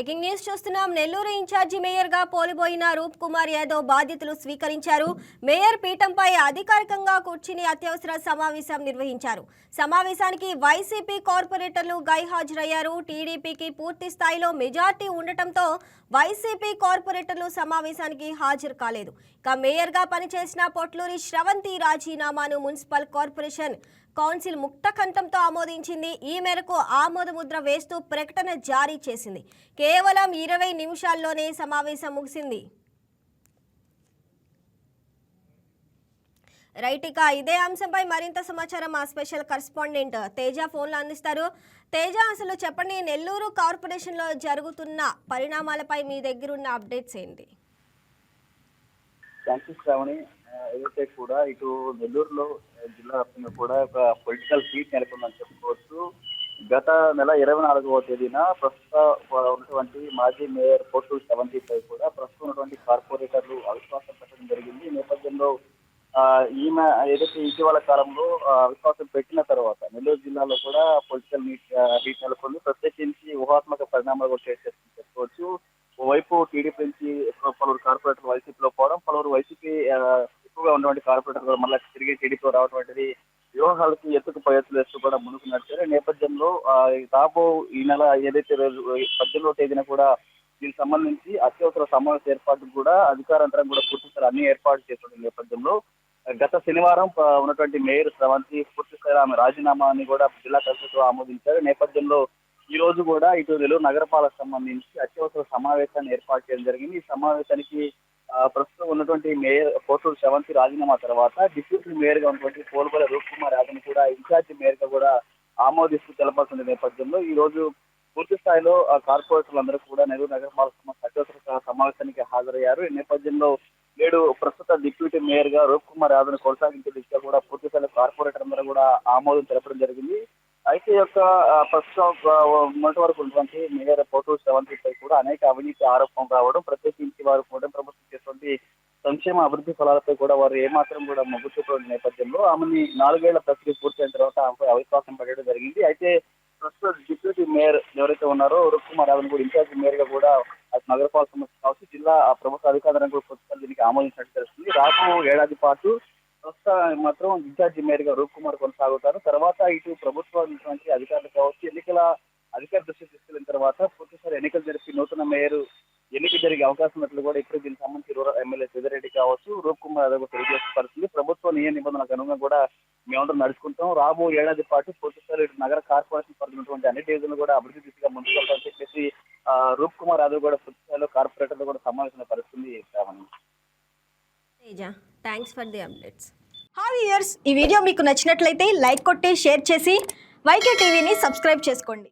Breaking news చూస్తున్నాం. Nellore incharge మేయర్గా పోలిపోయిన రూప్ కుమార్ యాదవ్ బాధ్యతలు స్వీకరించారు. మేయర్ పీఠంపై అధికారికంగా కూర్చుని అత్యవసర సమావేశం నిర్వహించారు. సమావేశానికి వైసీపీ కార్పొరేటర్లు గైహాజరయ్యారు. టీడీపీకి పూర్తి స్థాయిలో మెజార్టీ ఉండటంతో వైసీపీ కార్పొరేటర్లు సమావేశానికి హాజరు కాలేదు. ఇక మేయర్గా పనిచేసిన పొట్లూరి శ్రవంతి రాజీనామాను మున్సిపల్ కార్పొరేషన్ కౌన్సిల్ ముక్త కంఠంతో ఆమోదించింది. ఈ మేరకు ఆమోద ముద్ర వేస్తూ ప్రకటన జారీ చేసింది. కేవలం ఇరవై నిమిషాల్లోనే సమావేశం ముగిసింది. రైట్ ఇక ఇదే అంశంపై మరింత సమాచారం మా స్పెషల్ కరస్పాండెంట్ తేజ ఫోన్లో అందిస్తారు. తేజ అసలు చెప్పండి నెల్లూరు కార్పొరేషన్లో జరుగుతున్న పరిణామాలపై మీ దగ్గర ఉన్న అప్డేట్స్ ఏంటి? శ్రావణి. ఏదైతే కూడా ఇటు నెల్లూరులో జిల్లా వ్యాప్తంగా కూడా ఒక పొలిటికల్ హీట్ నెలకొందని చెప్పుకోవచ్చు. గత నెల ఇరవై నాలుగవ తేదీన ప్రస్తుత ఉన్నటువంటి మాజీ మేయర్ కోర్టు సెవెంటీ ఫైవ్ కూడా ప్రస్తుతం ఉన్నటువంటి కార్పొరేటర్లు అవిశ్వాసం పెట్టడం జరిగింది. ఈ నేపథ్యంలో ఈమె ఏదైతే ఇటీవల కాలంలో అవిశ్వాసం పెట్టిన తర్వాత నెల్లూరు జిల్లాలో కూడా పొలిటికల్ హీట్ హీట్ నెలకొంది. ప్రత్యేకించి ఊహాత్మక పరిణామాలు కూడా చోటు చెప్పుకోవచ్చు. ఓవైపు టీడీపీ నుంచి పలువురు కార్పొరేటర్ వైసీపీలో పోవడం పలువురు వైసీపీ ఆ, ఉన్నటువంటి కార్పొరేటర్ కూడా మళ్ళీ తిరిగి టీడీపీ రావటువంటిది వ్యూహాలకి ఎత్తుకు పయత్తులు వేస్తూ కూడా ముందుకు నడిచారు నేపథ్యంలో ఈ రాబో ఈ నెల ఏదైతే రోజు పద్దెనిమిదో తేదీన కూడా దీనికి సంబంధించి అత్యవసర సమావేశ ఏర్పాటుకు కూడా అధికారంతరం కూడా పూర్తిస్థాయి అన్ని ఏర్పాటు చేస్తున్న నేపథ్యంలో గత శనివారం ఉన్నటువంటి మేయర్ స్రవంతి పూర్తిస్థాయిలో ఆమె రాజీనామాని కూడా జిల్లా కలెక్టర్ ఆమోదించారు. నేపథ్యంలో ఈ రోజు కూడా ఇటు నెల్లూరు నగరపాలకు సంబంధించి అత్యవసర సమావేశాన్ని ఏర్పాటు చేయడం జరిగింది. ఈ సమావేశానికి ప్రస్తుతం ఉన్నటువంటి మేయర్ కోటూరు శవంతి రాజీనామా తర్వాత డిప్యూటీ మేయర్గా ఉన్నటువంటి పోలుబల రూప్ కుమార్ యాదవ్ కూడా ఇన్ఛార్జి మేయర్గా కూడా ఆమోదిస్తూ తెలపాల్సిన నేపథ్యంలో ఈ రోజు పూర్తి స్థాయిలో ఆ, కూడా నెల్లూరు నగరపాలక సంస్థ అత్యవసర సమావేశానికి హాజరయ్యారు. ఈ నేపథ్యంలో నేడు ప్రస్తుత డిప్యూటీ మేయర్గా రూప్ కుమార్ యాదవ్ కొనసాగించే దిశగా కూడా పూర్తి స్థాయిలో కార్పొరేటర్ అందరూ కూడా ఆమోదం తెలపడం జరిగింది. అయితే యొక్క ప్రస్తుతం మొన్నటి వరకు ఉన్నటువంటి మేయర్ పోటూ పై కూడా అనేక అవినీతి ఆరోపణలు రావడం ప్రత్యేకించి వారు కూడా ప్రభుత్వం ఉన్నటువంటి సంక్షేమ అభివృద్ధి ఫలాలపై కూడా వారు ఏమాత్రం కూడా మొగ్గు చూపడం నేపథ్యంలో ఆమెని నాలుగేళ్ళ ప్రక్రియ పూర్తయిన తర్వాత ఆమెపై అవిశ్వాసం పడడం జరిగింది. అయితే ప్రస్తుత డిప్యూటీ మేయర్ ఎవరైతే ఉన్నారో రూప్ కుమార్ కూడా ఇన్ఛార్జ్ మేయర్గా కూడా నగరపాలక సంస్థ కావచ్చు జిల్లా ఆ ప్రభుత్వ అధికారులను కూడా పుస్తకాలు దీనికి ఆమోదించినట్టు తెలుస్తుంది. రాబో ఏడాది పాటు ప్రస్తుతం మాత్రం ఇన్ఛార్జి మేయర్గా రూప్ కుమార్ కొనసాగుతారు. తర్వాత ఇటు ప్రభుత్వం అధికారులు కావచ్చు సంబంధించి రూరల్ ఎమ్మెల్యే సిద్దిరెడ్డి కావచ్చు రూప్ కుమార్ యాదవ్ కూడా తెలియజేసిన పరిస్థితి. ప్రభుత్వ నియమ నిబంధనలకు అనుగుణంగా కూడా మేమందరం నడుచుకుంటాం. రాబో ఏడాది పాటు పూర్తిసారి ఇటు నగర కార్పొరేషన్ పరిధిలో ఉన్నటువంటి అన్ని డివిజన్లు కూడా అభివృద్ధి దిశగా ముందుకు వెళ్తామని చెప్పేసి ఆ, రూప్ కుమార్ యాదవ్ కూడా పూర్తి స్థాయిలో కార్పొరేటర్లు కూడా సమావేశమైన పరిస్థితి Teja thanks for the updates hi years ఈ వీడియో మీకు నచ్చినట్లయితే లైక్ కొట్టి షేర్ చేసి వైకే టీవీని సబ్స్క్రైబ్ చేసుకోండి.